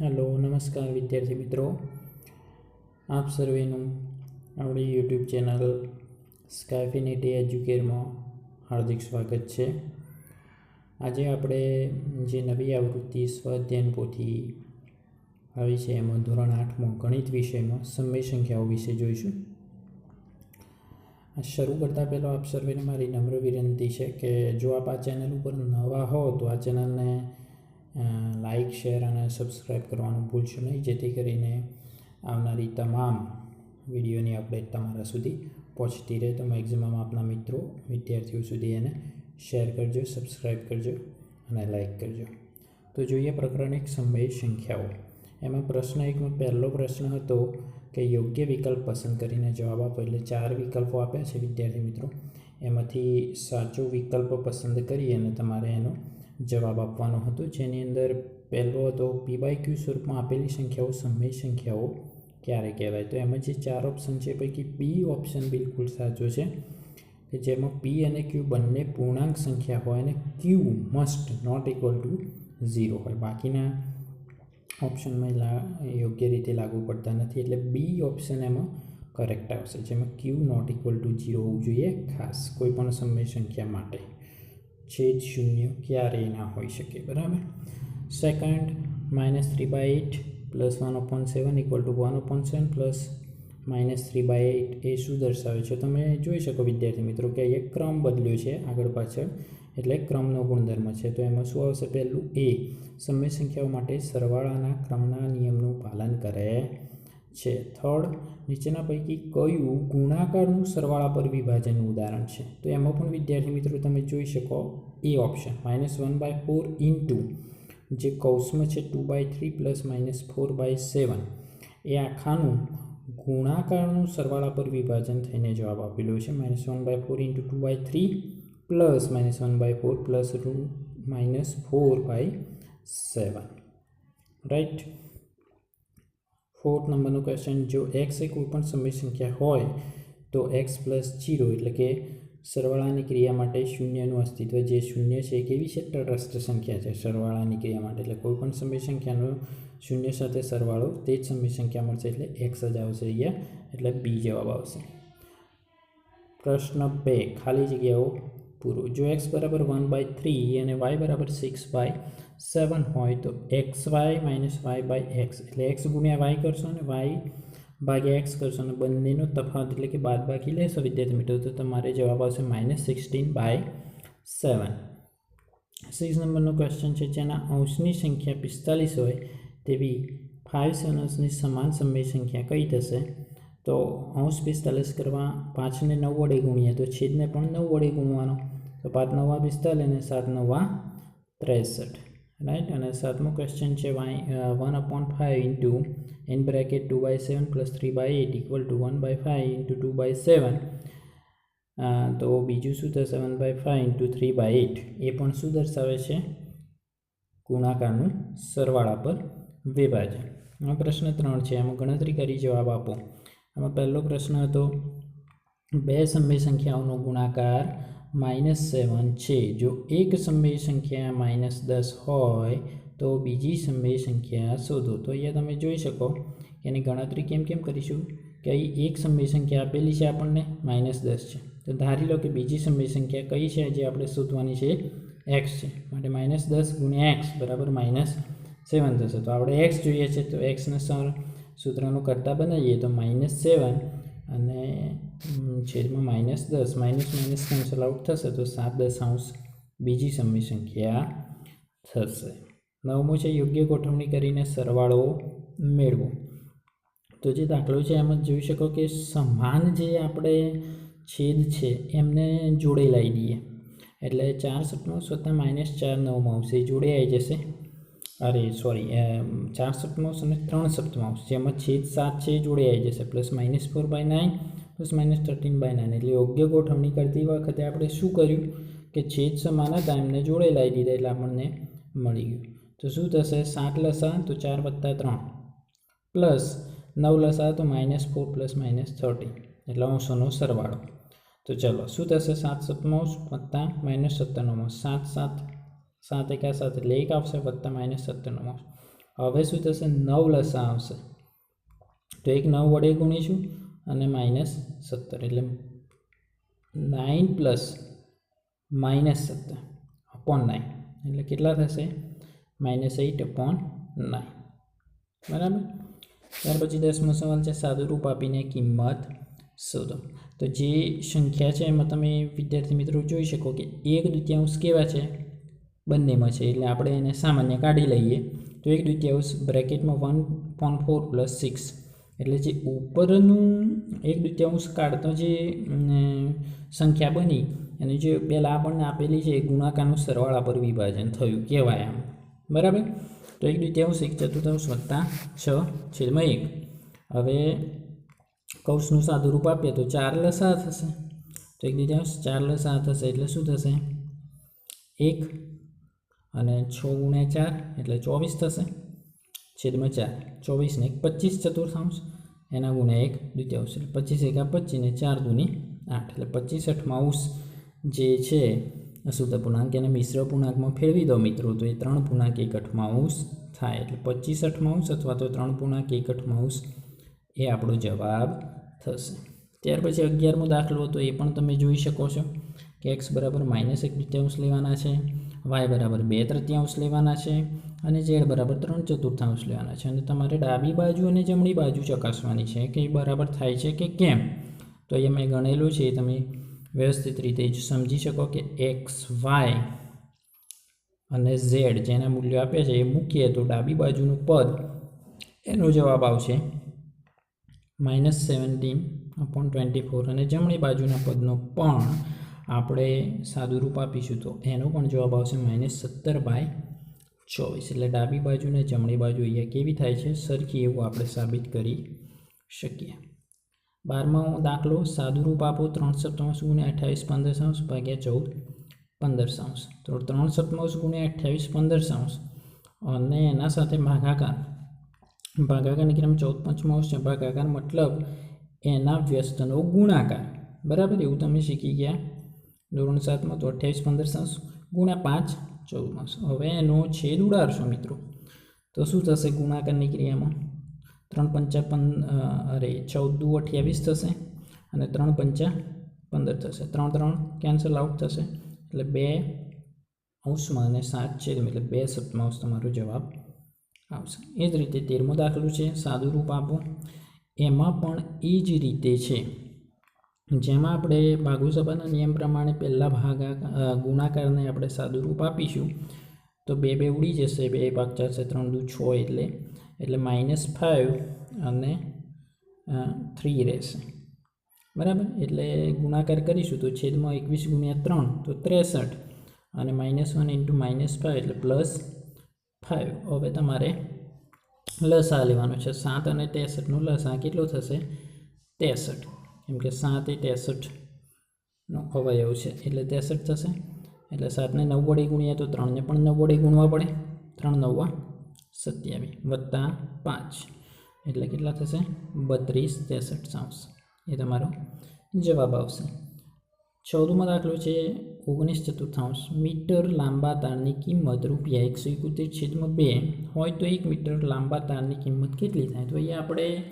Hello નમસ્કાર વિદ્યાર્થી મિત્રો. આપ સર્વેનું આપણી યુટ્યુબ ચેનલ સ્કાયફિનિટી એજ્યુકેરમાં હાર્દિક સ્વાગત છે. આજે આપણે જે નવી આવૃત્તિ સ્વાધ્યાયન પોથી આવી છે, એમાં ધોરણ આઠમાં ગણિત વિષયમાં સમય સંખ્યાઓ વિશે જોઈશું. શરૂ કરતાં પહેલાં આપ સર્વેને મારી નમ્ર વિનંતી છે કે જો આપ આ ચેનલ ઉપર નવા હો, તો આ ચેનલને લાઇક શેર અને સબસ્ક્રાઈબ કરવાનું ભૂલશો નહીં. જેથી કરીને આવનારી તમામ વિડીયોની અપડેટ તમારા સુધી પહોંચતી રહે. તો મેક્ઝિમમ આપના મિત્રો, વિદ્યાર્થીઓ સુધી એને શેર કરજો સબસ્ક્રાઈબ કરજો અને લાઇક કરજો. તો જોઈએ પ્રકરણ એક સમય સંખ્યાઓ. એમાં પ્રશ્ન એકમાં પહેલો પ્રશ્ન હતો કે યોગ્ય વિકલ્પ પસંદ કરીને જવાબ આપો. એટલે ચાર વિકલ્પો આપ્યા છે વિદ્યાર્થી મિત્રો. એમાંથી સાચો વિકલ્પ પસંદ કરી અને તમારે એનો જવાબ આપવાનો હતો, જેની અંદર પહેલો હતો પી બાય ક્યુ સ્વરૂપમાં આપેલી સંખ્યાઓ સમય સંખ્યાઓ ક્યારે કહેવાય? તો એમાં જે ચાર ઓપ્શન છે, પૈકી બી ઓપ્શન બિલકુલ સાચો છે, કે જેમાં પી અને ક્યુ બંને પૂર્ણાંક સંખ્યા હોય અને Q must not equal to zero હોય. બાકીના ઓપ્શનમાં લા, યોગ્ય રીતે લાગુ પડતા નથી, એટલે બી ઓપ્શન એમાં કરેક્ટ આવશે, જેમાં Q not equal to zero હોવું જોઈએ ખાસ, કોઈ પણ સમય સંખ્યા માટે. છેદ શૂન્ય ક્યારેય ના હોઈ શકે, બરાબર? Second minus three by eight plus one upon seven equal to one upon seven plus minus three by eight એ શું દર્શાવે છે? તમે જોઈ શકો, વિદ્યાર્થી મિત્રો, કે અહીંયા ક્રમ બદલ્યો છે આગળ પાછળ, એટલે ક્રમનો ગુણધર્મ છે. તો એમાં શું આવશે? પહેલું એ સમય સંખ્યાઓ માટે સરવાળાના ક્રમના નિયમનું પાલન કરે. છે. થર્ડ નીચેના પૈકી કયું ગુણાકારનું સરવાળા પર વિભાજનનું ઉદાહરણ છે? તો એમાં પણ વિદ્યાર્થી મિત્રો તમે જોઈ શકો એ option minus one by four in two જે કૌંસમાં છે two by three plus minus four by seven એ આખાનું ગુણાકારનું સરવાળા પર વિભાજન થઈને જવાબ આપેલો છે. Minus one by four into two by three plus minus one by four plus two minus four by seven right fourth નંબરનો ક્વેશ્ચન જો એક્સ એ કોઈપણ સમય સંખ્યા હોય, તો એક્સ પ્લસ જીરો એટલે કે સરવાળાની ક્રિયા માટે શૂન્યનું અસ્તિત્વ જે શૂન્ય છે એ કેવી છે? તટસ્થ સંખ્યા છે. સરવાળાની ક્રિયા માટે એટલે કોઈપણ સમય સંખ્યાનો શૂન્ય સાથે સરવાળો, તે જ સમય સંખ્યા મળશે એટલે એક્સ જ આવશે અહીંયા, એટલે બી જવાબ આવશે. પ્રશ્ન બે, ખાલી જગ્યાઓ પૂરો. જો એક્સ બરાબર વન બાય થ્રી અને વાય બરાબર સિક્સ બાય સેવન હોય તો X Y minus Y by X એટલે એક્સ ગુણ્યા વાય કરશો અને વાય ભાગ્યા એક્સ કરશો અને બંનેનો તફાવત એટલે કે બાદ બાકી લેશો, વિદ્યાર્થી મિત્રો, તો તમારે જવાબ આવશે minus sixteen by seven six નંબરનો ક્વેશ્ચન છે, જેના અંશની સંખ્યા પિસ્તાલીસ હોય તેવી ફાઇવ સેવન અંશની સમાન સમય સંખ્યા કઈ થશે? તો અંશ પિસ્તાલીસ કરવા પાંચને નવ વડે ગુણીએ તો છેદને પણ નવ વડે ગુણવાનો. તો પાંચ નવા પિસ્તાલીસ અને સાત નવા ત્રેસઠ. રાઈટ અને સાતમો ક્વેશ્ચન છે Y one upon five into in bracket two by seven plus three by eight equal to one by five into two by seven તો બીજું શું થશે? One by five into three by eight એ પણ શું દર્શાવે છે? ગુણાકારનું સરવાળા પર વિભાજન. પ્રશ્ન ત્રણ છે. એમાં ગણતરી કરી જવાબ આપો. આમાં પહેલો પ્રશ્ન હતો, બે સમય સંખ્યાઓનો ગુણાકાર માઇનસ સેવન છે. જો એક સમય સંખ્યા માઇનસ દસ હોય, તો બીજી સમય સંખ્યા શોધો. તો અહીંયા તમે જોઈ શકો કે એની ગણતરી કેમ કેમ કરીશું? કે અહીં એક સમય સંખ્યા આપેલી છે આપણને માઇનસ દસ છે. તો ધારી લો કે બીજી સમય સંખ્યા કઈ છે? જે આપણે શોધવાની છે એક્સ છે. માટે માઇનસ દસ ગુણ્યા એક્સ બરાબર માઇનસ સેવન થશે. તો આપણે એક્સ જોઈએ છે, તો એક્સને સર સૂત્રનું કરતા બનાવીએ તો માઇનસ સેવન અને છેદમાં માઇનસ દસ. માઇનસ માઇનસ કેન્સલ આઉટ થશે તો સાત દશાંશ બીજી સમય સંખ્યા થશે. નવમું છે, યોગ્ય ગોઠવણી કરીને સરવાળો મેળવો. તો જે દાખલો છે, એમાં જોઈ શકો કે સમાન જે આપણે છેદ છે, એમને જોડે લાવી દઈએ. એટલે ચાર સપ્તમાંશ વત્તા માઇનસ ચાર નવમાં આવશે. જોડે આવી જશે. અરે સોરી ચાર સપ્તમાંશ અને ત્રણ સપ્તમાંશ જેમાં છેદ સાત છે જોડે આવી જશે. Plus minus four by nine plus minus thirteen by nine એટલે યોગ્ય ગોઠવણી કરતી વખતે આપણે શું કર્યું? કે છેદ સમાન હતા એમને જોડે લાવી દીધા એટલે આપણને મળી ગયું. તો શું થશે? સાત લસા, તો ચાર વત્તા ત્રણ. પ્લસ નવ લસા, તો minus four plus minus thirteen એટલે અંશોનો સરવાળો. તો ચલો, શું થશે? સાત સપ્તમાંશ વત્તા માઇનસ સત્તરનો સાત સાત સાત એકા સાત એટલે એક આવશે વત્તા માઇનસ સત્તરનો હવે શું થશે? નવ લસા આવશે. તો એક નવ વડે ગુણીશું અને માઇનસ સત્તર. એટલે નાઇન પ્લસ માઇનસ સત્તર અપોન નાઇન એટલે કેટલા થશે? માઇનસ એઇટ અપોન નાઇન બરાબર? ત્યાર પછી દસમો સવાલ છે, સાદુરૂપ આપીને કિંમત શોધો. તો જે સંખ્યા છે, એમાં તમે વિદ્યાર્થી મિત્રો જોઈ શકો કે એક દ્વિતીયાંશ કેવા છે? બંનેમાં છે, એટલે આપણે એને સામાન્ય કાઢી લઈએ. તો એક દ્વિતીયાંશ બ્રેકેટમાં one point four plus six એટલે જે ઉપરનું એક દ્વિતીયાંશ કાઢતો જે સંખ્યા બની, એની જે પહેલાં આપણને આપેલી છે એ ગુણાકારનું સરવાળા પર વિભાજન થયું કહેવાય આમ. બરાબર? તો એક દ્વિતીયાંશ એક ચતુર્થાંશ વત્તા છ છેદમાં એક. હવે કૌશનું સાદું રૂપ આપીએ તો ચાર લસા થશે તો એક દ્વિતીયાંશ ચાર લસા થશે એટલે શું થશે? એક અને છ ગુણ્યા ચાર, એટલે ચોવીસ થશે. છેદમાં ચાર, ચોવીસને એક પચીસ ચતુર્થાંશ, એના ગુણ્યા એક દ્વિતીયાંશ, એટલે પચીસ એકા પચીસ ને ચાર દૂની આઠ, એટલે પચીસ અઠમાઉસ જે છે, અશુદ્ધ પૂર્ણાંક, એને મિશ્ર પૂર્ણાંકમાં ફેરવી દો મિત્રો, તો એ ત્રણ પૂર્ણાંક એક અઠમાઉસ થાય, એટલે પચીસ અઠમાઉસ અથવા તો ત્રણ પૂર્ણાંક એક અઠમાઉસ એ આપણો જવાબ થશે. ત્યાર પછી અગિયારમો દાખલો હતો, એ પણ તમે જોઈ શકો છો કે એક્સ બરાબર માઇનસ એક દ્વિતીયાંશ લેવાના છે. વાય બરાબર બે તૃતીયાંશ લેવાના છે અને ઝેડ બરાબર ત્રણ ચતુર્થાંશ લેવાના છે. અને તમારે ડાબી બાજુ અને જમણી બાજુ ચકાસવાની છે કે બરાબર થાય છે કે કેમ? તો અહીંયા મેં ગણેલું છે, તમે વ્યવસ્થિત રીતે જ સમજી શકો કે એક્સ, વાય અને ઝેડ જેના મૂલ્યો આપ્યા છે એ મૂકીએ તો ડાબી બાજુનું પદ એનો જવાબ આવશે minus seventeen upon twenty four અને જમણી બાજુના પદનો પણ આપણે સાદું રૂપ આપીશું તો એનો પણ જવાબ આવશે માઇનસ સત્તર બાય ચોવીસ. એટલે ડાબી બાજુ ને જમણી બાજુ અહીંયા કેવી થાય છે? સરખી એવું આપણે સાબિત કરી શકીએ. બારમો દાખલો સાદું રૂપ આપો ત્રણ સપ્તાંશ ગુણ્યા અઠ્યાવીસ પંદર સાંસ ભાગ્યા ચૌદ પંદર સાંસ તો ત્રણ સપ્તાંશ ગુણ્યા અઠ્યાવીસ પંદર સાંસ અને એના સાથે ભાગાકાર. ભાગાકારની ક્રમ ચૌદ પંચમાંશ છે ભાગાકાર મતલબ એના વ્યસ્તનો ગુણાકાર. બરાબર? એવું તમે શીખી ગયા. ધોરણ સાતમાં તો અઠ્યાવીસ પંદર સાસ ગુણ્યા પાંચ ચૌદ માસ. હવે એનો છેદ ઉડાડશો મિત્રો. તો શું થશે ગુણાકારની ક્રિયામાં? ત્રણ પંચા પં અરે ચૌદ અઠ્યાવીસ થશે અને ત્રણ પંચા પંદર થશે. ત્રણ ત્રણ કેન્સલ આઉટ થશે. એટલે બે અંશમાં અને સાત છે એટલે બે સપ્તમાંશ તમારો જવાબ આવશે. એ જ રીતે તેરમો દાખલો છે. સાદું રૂપ આપો. એમાં પણ એ જ રીતે છે. જેમાં આપણે ભાગુસભાના નિયમ પ્રમાણે પહેલાં ભાગા ગુણાકારને આપણે સાદું રૂપ આપીશું. તો બે બે ઉડી જશે. બે ભાગ ચારશે ત્રણ, દુ, છ એટલે એટલે માઇનસ ફાઇવ અને થ્રી રહેશે. બરાબર? એટલે ગુણાકાર કરીશું તો છેદમાં એકવીસ ગુણ્યા ત્રણ, તો ત્રેસઠ. અને minus one into minus five એટલે પ્લસ ફાઇવ હવે તમારે લસા લેવાનો છે. સાત અને ત્રેસઠનો લસા કેટલો થશે? ત્રેસઠ કેમ કે સાત એ ત્રેસઠનો અવયવ છે. એટલે ત્રેસઠ થશે. એટલે સાતને નવ વડે ગુણ્યા તો ત્રણને પણ નવ વડે ગુણવા પડે. ત્રણ નવવા સત્યાવીસ વત્તા પાંચ. એટલે કેટલા થશે? બત્રીસ ત્રેસઠ સાંસ એ તમારો જવાબ આવશે. ચૌદમો દાખલો છે ઓગણીસ ચતુર્થાંશ. મીટર લાંબા તારની કિંમત રૂપિયા એકસો એકોતેર છેદમાં બે. હોય તો એક મીટર લાંબા તારની કિંમત કેટલી થાય? તો અહીંયા આપણે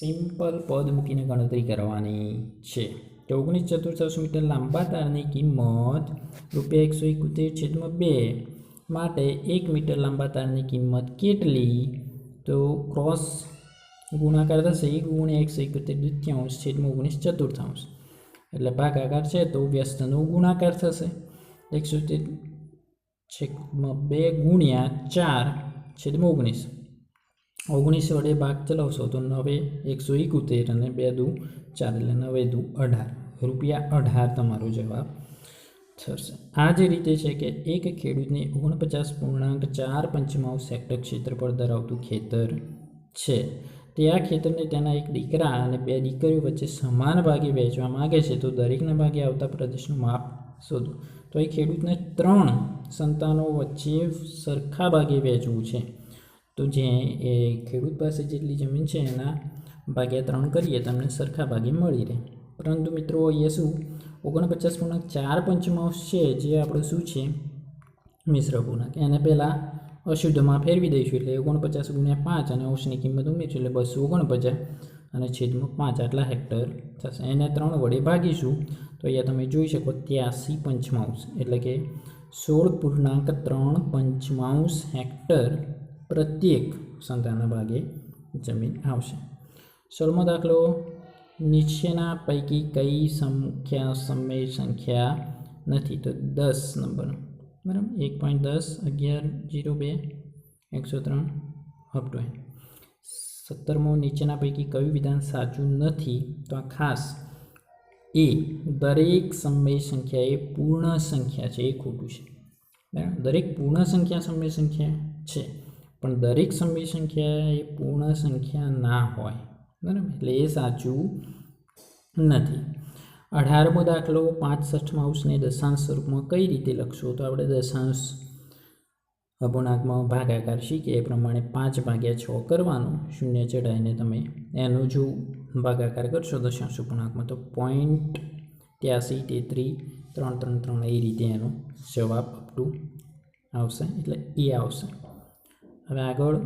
સિમ્પલ પદ મૂકીને ગણતરી કરવાની છે. તો ઓગણીસ ચતુર્થાંશ મીટર લાંબા તારની કિંમત રૂપિયા એકસો એકોતેર છેદમાં બે માટે એક મીટર લાંબા તારની કિંમત કેટલી? તો ક્રોસ ગુણાકાર થશે એક ગુણ્યા એકસો એકોતેર દ્વિતીયાંશ છેદમાં ઓગણીસ ચતુર્થાંશ. એટલે ભાગાકાર છે તો વ્યસ્તનો ગુણાકાર થશે. એકસો છેદમાં બે ગુણ્યા ચાર છેદમાં ઓગણીસ. ઓગણીસ વડે ભાગ ચલાવશો તો નવે, એકસો એકોતેર અને બે દુ, ચાર એટલે નવે દુ અઢાર. રૂપિયા અઢાર તમારો જવાબ થશે. આ જે રીતે છે કે એક ખેડૂતને ઓગણપચાસ પૂર્ણાંક ચાર પંચમાઉસ સેક્ટર ક્ષેત્રફળ ધરાવતું ખેતર છે. તે આ ખેતરને તેના એક દીકરા અને બે દીકરીઓ વચ્ચે સમાન ભાગે વહેંચવા માગે છે તો દરેકના ભાગે આવતા પ્રદેશનું માપ શોધો. તો એ ખેડૂતને ત્રણ સંતાનો વચ્ચે સરખા ભાગે વહેંચવું છે. તો જે એ ખેડૂત પાસે જેટલી જમીન છે એના ભાગ્યા ત્રણ કરીએ તમને સરખા ભાગે મળી રહે. પરંતુ મિત્રો અહીંયા શું? ઓગણપચાસ પૂર્ણાંક ચાર પંચમાંશ છે જે આપણે શું છે? મિશ્ર પૂર્ણાંક એને પહેલાં અશુદ્ધમાં ફેરવી દઈશું એટલે ઓગણપચાસ ગુણ્યા પાંચ અને અંશની કિંમત ઉમેરીશું એટલે બસો ઓગણપચાસ અને છેદમાં પાંચ આટલા હેક્ટર થશે. એને ત્રણ વડે ભાગીશું તો અહીંયા તમે જોઈ શકો ત્યાસી પંચમાંશ. એટલે કે સોળ પૂર્ણાંક ત્રણ પંચમાંશ હેક્ટર પ્રત્યેક સંતાનના ભાગે જમીન આવશે. સોળમો દાખલો, નીચેના પૈકી કઈ સંખ્યા, સમય સંખ્યા નથી? તો દસ નંબર. બરાબર? એક પોઈન્ટ દસ, અગિયાર, જીરો, બે, એકસો ત્રણ અપ સત્તરમો, નીચેના પૈકી કયું વિધાન સાચું નથી? તો આ ખાસ એ દરેક સમય સંખ્યા એ પૂર્ણ સંખ્યા છે, એ ખોટું છે. બરાબર? દરેક પૂર્ણ સંખ્યા, સમય સંખ્યા છે. પણ દરેક સમય સંખ્યા એ પૂર્ણ સંખ્યા ના હોય, બરાબર? એટલે એ સાચું નથી. અઢારમો દાખલો પાંચ માઉસને દશાંશ સ્વરૂપમાં કઈ રીતે લખશો? તો આપણે દશાંશ અપૂર્ણાંકમાં ભાગાકાર શીખીએ. એ પ્રમાણે પાંચ ભાગ્યા છ કરવાનો. શૂન્ય ચઢાઈને તમે એનો જો ભાગાકાર કરશો દશાંશ અપૂર્ણાંકમાં, તો પોઈન્ટ ત્યાસી તેત્રીસ ત્રણ ત્રણ ત્રણ એ રીતે એનો જવાબ અપ આવશે. એટલે એ આવશે. હવે આગળ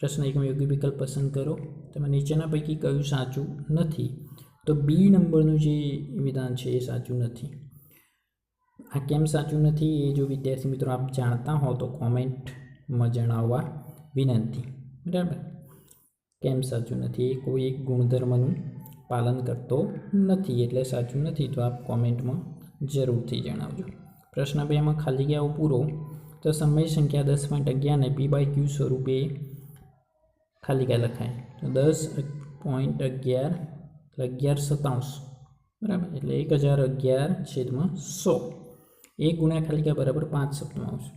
પ્રશ્ન એકમાં યોગ્ય વિકલ્પ પસંદ કરો. તમે નીચેના પૈકી કયું સાચું નથી? તો બી નંબરનું જે વિધાન છે એ સાચું નથી. આ કેમ સાચું નથી એ જો વિદ્યાર્થી મિત્રો આપ જાણતા હો તો કોમેન્ટમાં જણાવવા વિનંતી. બરાબર? કેમ સાચું નથી? એ કોઈ એક ગુણધર્મનું પાલન કરતો નથી એટલે સાચું નથી તો આપ કોમેન્ટમાં જરૂરથી જણાવજો. પ્રશ્ન બેમાં ખાલી ગયા પૂરો. તો સમય સંખ્યા દસ પોઈન્ટ અગિયારને પી બાય ક્યુ સ્વરૂપે ખાલી ગયા લખાય. તો દસ પોઈન્ટ અગિયાર અગિયાર સત્તાવસ. બરાબર? એટલે એક હજાર અગિયાર છેદમાં સો. એક ગુણ્યા ખાલી ગયા બરાબર પાંચ સપ્તમાંશ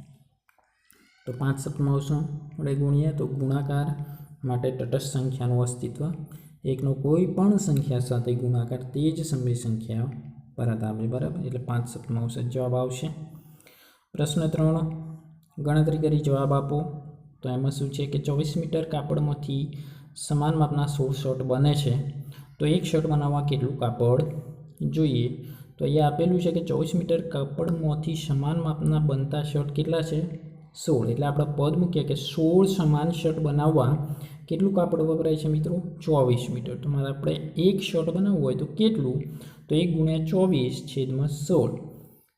તો પાંચ સપ્તમાંશ વડે ગુણીએ તો ગુણાકાર માટે તટસ્થ સંખ્યાનું અસ્તિત્વ. એકનો કોઈ પણ સંખ્યા સાથે ગુણાકાર તે જ સમય સંખ્યા પરત આવે બરાબર? એટલે પાંચ સપ્તમાંશ જવાબ આવશે. પ્રશ્ન ત્રણ. ગણતરી કરી જવાબ આપો. તો એમાં શું છે કે ચોવીસ મીટર કાપડમાંથી સમાન માપના સોળ શર્ટ બને છે. તો એક શર્ટ બનાવવા કેટલું કાપડ જોઈએ. તો અહીંયા આપેલું છે કે ચોવીસ મીટર કાપડમાંથી સમાન માપના બનતા શર્ટ કેટલા છે? સોળ. એટલે આપણે પદ મૂકીએ કે સોળ સમાન શર્ટ બનાવવા કેટલું કાપડ વપરાય છે મિત્રો? ચોવીસ મીટર. તો મારે આપણે એક શર્ટ બનાવવું હોય તો કેટલું? તો એક ગુણ્યા ચોવીસ છેદમાં સોળ.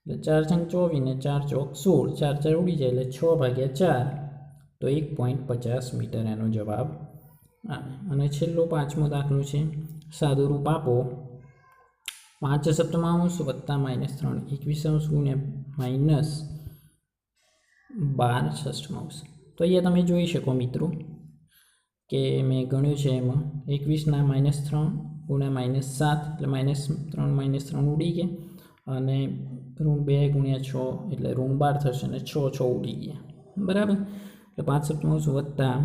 એટલે ચાર છંગ ચોવીસ ને ચાર ચોક સોળ, ચાર ચાર ઉડી જાય એટલે છ ભાગ્યા ચાર, તો એક પોઈન્ટ પચાસ મીટર એનો જવાબ આવે. અને છેલ્લો પાંચમો દાખલો છે, સાદુરૂપ આપો. પાંચ સપ્તમાંશ વત્તા માઇનસ ત્રણ એકવીસ ને માઇનસ બાર ષષ્ઠમાંશ. તો અહીંયા તમે જોઈ શકો મિત્રો કે મેં ગણ્યું છે એમાં એકવીસના માઇનસ ત્રણ ગુણ્યા માઇનસ સાત, એટલે માઇનસ ત્રણ માઇનસ ત્રણ ઉડી ગયા. અને ઋણ બે ગુણ્યા છ એટલે ઋણ બાર થશે અને છ છ ઉડી ગયા. બરાબર? એટલે પાંચ સપ્તમાંશ વત્તા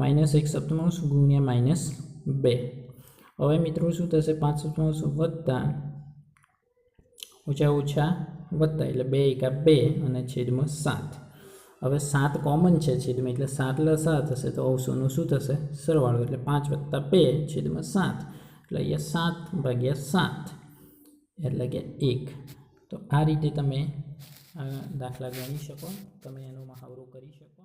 માઇનસ એક સપ્તમાંશ ગુણ્યા માઇનસ બે. હવે મિત્રો શું થશે? પાંચ સપ્તમાંશ વત્તા ઓછા ઓછા વત્તા એટલે બે એકા બે અને છેદમાં સાત. હવે સાત કોમન છે છેદમાં, એટલે સાત લ સાત થશે તો અવસોનું શું થશે? સરવાળો, એટલે પાંચ વત્તા બે છેદમાં સાત. એટલે અહીંયા સાત ભાગ્યા સાત એટલે કે એક. તો આ રીતે તમે દાખલા ગણી શકો. તમે એનો મહાવરો કરી શકો.